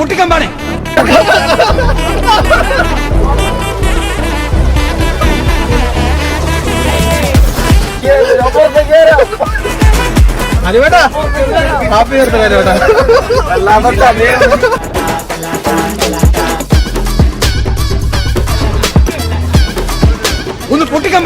പൊട്ടിക്കാൻ പാടേ അനുവേട്ടാ happy birthday അനുവേട്ടാ ഒന്ന് പൊട്ടിക്കാൻ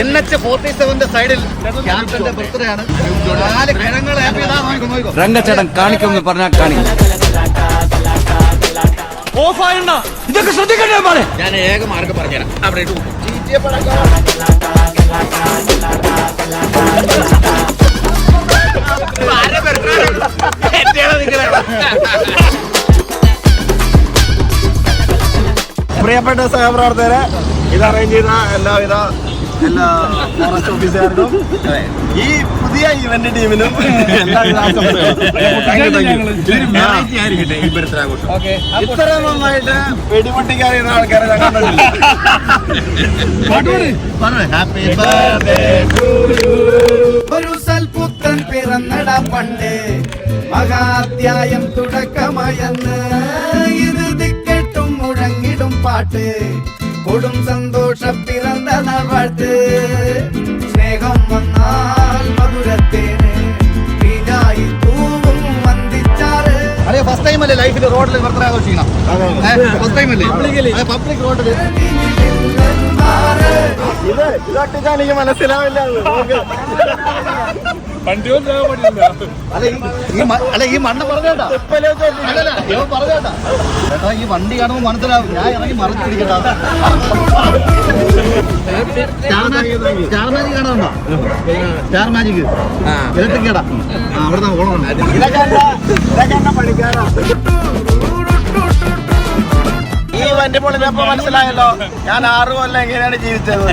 എൻ എച്ച് ഫോർട്ടി സെവന്റെ സൈഡിൽ ക്യാപ്റ്റന്റെ ബർത്ത്ഡേ ആണ് നാല് കിഴങ്ങൾ ഹാപ്പി നോക്കോ നോക്കോ രംഗച്ചേട്ടൻ കാണിക്കുമെന്ന് പറഞ്ഞാൽ കാണിക്കും ഓഫായണ്ട ഇതൊക്കെ ശ്രദ്ധിക്കണ്ടേ പാടേ ഞാൻ ഏക മാർഗം പറഞ്ഞുതരാം. അവിടെ ഇട്ടു പ്രിയപ്പെട്ട സഹപ്രവർത്തകരെ ഇത് അറേഞ്ച് ചെയ്ത എല്ലാവിധ എല്ലാ ഫോറസ്റ്റ് ഓഫീസുകാർക്കും ഈ പുതിയ ഇവന്റ് ടീമിനും ഇത്ര നന്നായിട്ട് അറിയുന്ന ആൾക്കാരെ ഞാൻ കണ്ടിട്ടില്ല. ഒരു സൽപുത്രൻ പിറന്നട പണ്ട്. മഹാധ്യായം തുടക്കമയന്ന്. ഇത് ദിക്കെട്ടും മുഴങ്ങിടും പാട്ട്. കൊടും സന്തോഷ പിറന്ന നാൾ വാഴ്ത്ത്. സ്നേഹം വന്നാൽ മധുരത്തേന് പിന്നായി തൂവും വന്ദിച്ചാറ് അതെ ഫസ്റ്റ് ടൈം അല്ലേ ലൈഫിൽ റോഡിൽ ബർത്ത്ഡേ ആഘോഷിക്കണം? ഫസ്റ്റ് ടൈം അല്ലേ? പബ്ലിക് റോഡിൽ ഇത് ഇതൊട്ടിച്ചാൽ എനിക്ക് മനസ്സിലാവില്ല. അല്ല ഈ- ഈ അല്ല ഈ മണ്ണ് പറഞ്ഞേട്ടാ. പറഞ്ഞേട്ടാ. ചേട്ടാ ഈ വണ്ടി കാണുമ്പോൾ മനസ്സിലാവും. ഞാൻ ഇറങ്ങി മറിച്ച് പിടിക്കട്ടാ സ്റ്റാർ മാജിക് കാണുന്നുണ്ടോ സ്റ്റാർ മാജിക് ഇലക്ട്രിക് കേടാ. ആ അവിടെ നിന്ന് ഓണം ഇതൊക്കെ. ഈ വണ്ടി പൊളിഞ്ഞപ്പോ മനസ്സിലായല്ലോ. ഞാൻ ആറു കൊല്ലം എങ്ങനെയാണ് ജീവിച്ചത്?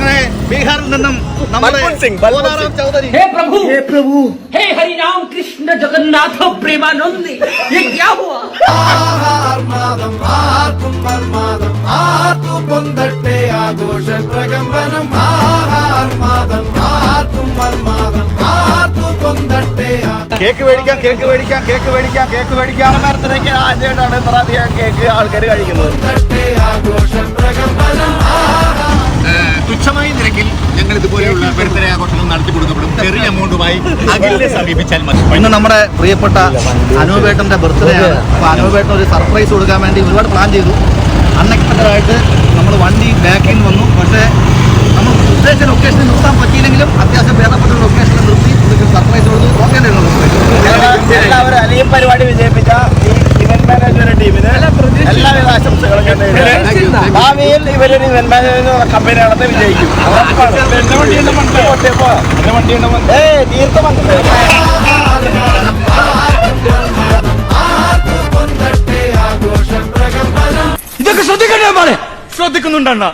അങ്ങനെ ബീഹാറിൽ നിന്നും നമ്മുടെ ബൽപൂർ സിംഗ്, ബൽപൂർ ബോധാറാം ചൗധരി हे प्रभु हे प्रभु हे हरि राम कृष्ण जगन्नाथ प्रेमानंद ये क्या हुआ ആർമാദം ആർക്കും മർമാദം ആർക്കു പൊന്തട്ടെ ആഘോഷ പ്രകമ്പനം ആർമാദം ആർക്കും മർമാദം ആർക്കു പൊന്തട്ടെ കേക്ക് മേടിക്കാം കേക്ക് മേടിക്കാം കേക്ക് മേടിക്കാം കേക്ക് മേടിക്കാം ബർത്ത്ഡേക്ക് ആദ്യമായിട്ടാണ് ഇത്ര അധികം കേക്ക് ആൾക്കാർ കഴിക്കുന്നത് പൊന്തട്ടെ ആഘോഷ പ്രകമ്പനം തുച്ഛമായ നിരക്കിൽ ഞങ്ങൾ ഇതുപോലെയുള്ള ബർത്ത്ഡേ ആഘോഷങ്ങൾ നടത്തി കൊടുക്കപ്പെടും. ചെറിയ എമൗണ്ടുമായി അഖിലിനെ സമീപിച്ചാൽ മതി. ഇന്ന് നമ്മുടെ പ്രിയപ്പെട്ട അനൂപേട്ടന്റെ ബർത്ത്ഡേ ആണ്. അപ്പൊ അനൂപേട്ടൻ ഒരു സർപ്രൈസ് കൊടുക്കാൻ വേണ്ടി ഒരുപാട് പ്ലാൻ ചെയ്തു. അൺഎക്സ്പെക്ടഡ് ആയിട്ട് നമ്മൾ വണ്ടി ബാക്കിൽ നിന്ന് വന്നു. പക്ഷേ നമ്മൾ ഉദ്ദേശിച്ച ലൊക്കേഷനിൽ നിർത്താൻ പറ്റിയില്ലെങ്കിലും അത്യാവശ്യം ഭേദപ്പെട്ട ഒരു ലൊക്കേഷനിൽ നിർത്തി ഒരു സർപ്രൈസ് കൊടുത്തു. ഓക്കെ എല്ലാവരും പരിപാടി വിജയിപ്പിച്ച ഈ ഇവന്റ് മാനേജ്മെന്റ് ടീമിന് എല്ലാവിധ ആശംസകളും. ഭാവിയിൽ ഇവരൊരു കമ്പനി നടത്തി വിജയിക്കും ഏ തീർത്ത ഇതൊക്കെ ശ്രദ്ധിക്കണ്ടേ ശ്രദ്ധിക്കുന്നുണ്ടണ്ണ